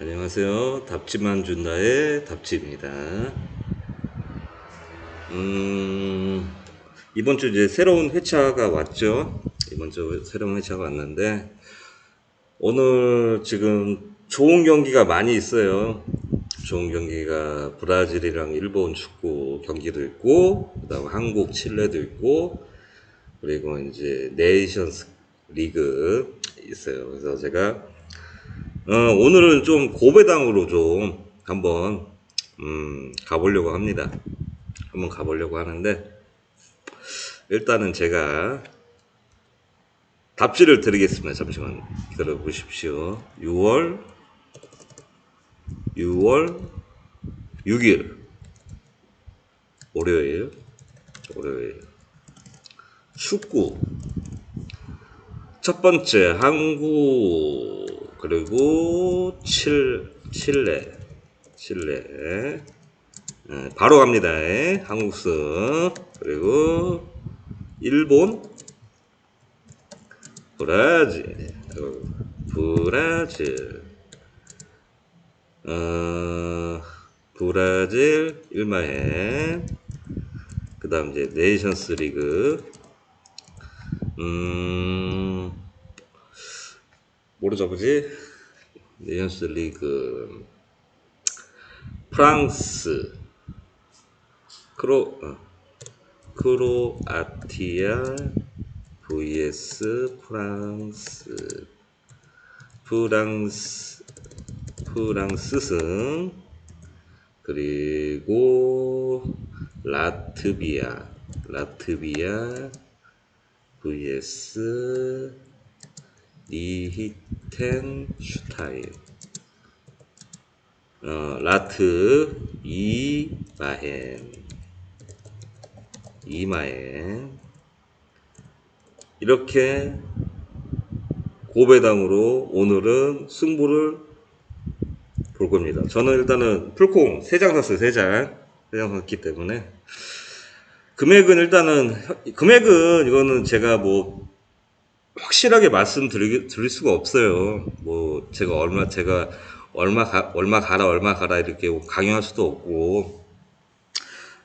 안녕하세요. 답지만 준다의 답지입니다. 음, 이번 주 이제 새로운 회차가 왔죠. 이번 주 새로운 회차가 왔는데, 오늘 지금 좋은 경기가 많이 있어요. 좋은 경기가 브라질이랑 일본 축구 경기도 있고, 그 다음 한국, 칠레도 있고, 그리고 이제 네이션스 리그 있어요. 그래서 제가 어, 오늘은 좀 고배당으로 좀 한번 음, 가보려고 합니다. 한번 가보려고 하는데 일단은 제가 답지를 드리겠습니다. 잠시만 기다려 보십시오. 6월 6월 6일 월요일 월요일 축구 첫 번째 한국 그리고 칠 칠레 칠레. 예, 바로 갑니다. 예. 한국승 그리고 일본. 브라질. 어, 브라질. 어, 브라질 일마행 그 다음 이제 네이션스 리그. 음 모르죠 그지? 네이션스 리그. 프랑스. 크로 어, 크로아티아 vs 프랑스. 프랑스 프랑스 승. 그리고 라트비아. 라트비아 vs 리히텐슈타인 어, 라트 이마헨 이마헨 이렇게 고배당으로 오늘은 승부를 볼 겁니다. 저는 일단은 풀콩 3장 샀어요. 3장. 3장 샀기 때문에 금액은 일단은 금액은 이거는 제가 뭐 확실하게 말씀드릴 드릴 수가 없어요. 뭐 제가 얼마 제가 얼마 가, 얼마 가라 얼마 가라 이렇게 강요할 수도 없고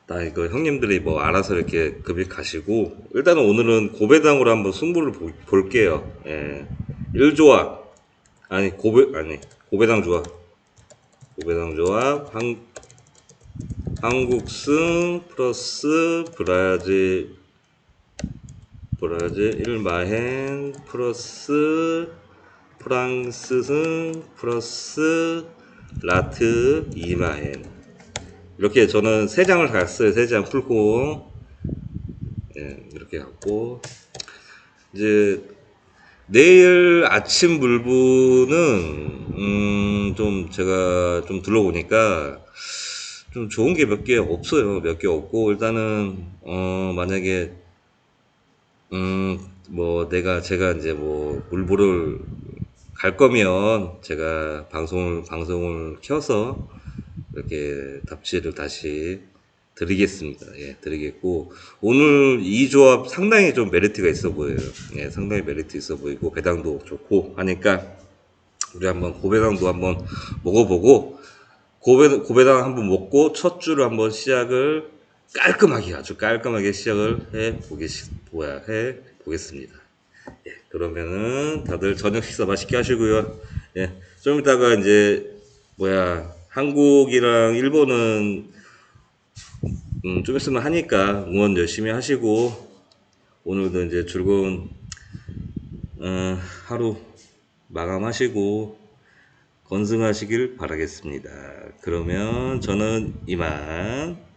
나 이거 형님들이 뭐 알아서 이렇게 급이 가시고 일단은 오늘은 고배당으로 한번 승부를 보- 볼게요. 예. 1조합 아니 고배 아니 고배당 조합 고배당 조합 한 한국승 플러스 브라질 브라질 1마헨 플러스 프랑스승 플러스 라트 2마헨 이렇게 저는 세 장을 갔어요. 세장 풀고 예, 이렇게 갖고 이제 내일 아침 물부는 음, 좀 제가 좀 둘러보니까 좀 좋은 게 몇 개 없어요. 몇 개 없고 일단은 어 만약에 음 뭐 내가 제가 이제 뭐 물보를 갈 거면 제가 방송을 방송을 켜서 이렇게 답지를 다시 드리겠습니다. 예, 드리겠고 오늘 이 조합 상당히 좀 메리트가 있어 보여요. 예, 상당히 메리트 있어 보이고 배당도 좋고 하니까 우리 한번 고배당도 한번 먹어보고 고배 고배당 한번 먹고 첫 주를 한번 시작을 깔끔하게 아주 깔끔하게 시작을 해 보겠 뭐야 해 보겠습니다. 예, 그러면은 다들 저녁 식사 맛있게 하시고요. 예, 좀 이따가 이제 뭐야 한국이랑 일본은 음, 좀 있으면 하니까 응원 열심히 하시고 오늘도 이제 즐거운 어, 하루 마감하시고 건승하시길 바라겠습니다. 그러면 저는 이만